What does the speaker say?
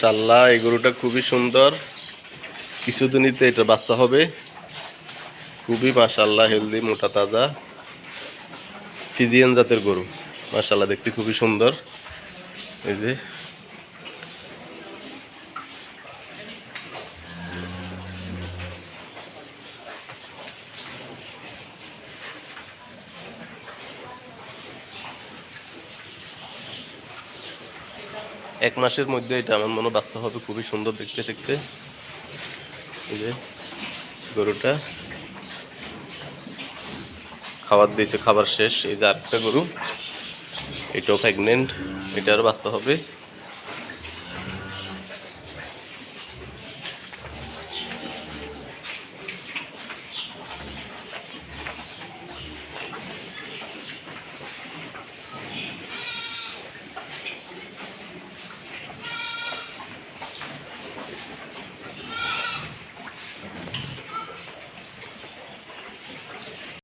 মাশাল্লাহ এই গরুটা খুবই সুন্দর। কিছুদিনইতে এটা বাচ্চা হবে। খুবই মাশাল্লাহ হেলদি মোটা তাজা। ফিজিয়ান জাতের গরু। মাশাল্লাহ দেখতে খুবই সুন্দর। এই যে এক মাসের মধ্যে এটা আমার মনে বাচ্চা হবে, খুবই সুন্দর দেখতে দেখতে। এই যে গরুটা। খাবার দিয়েছে, খাবার শেষ। এই যে আরেকটা গরু। এটাও প্রেগনেন্ট এটারও বাচ্চা হবে।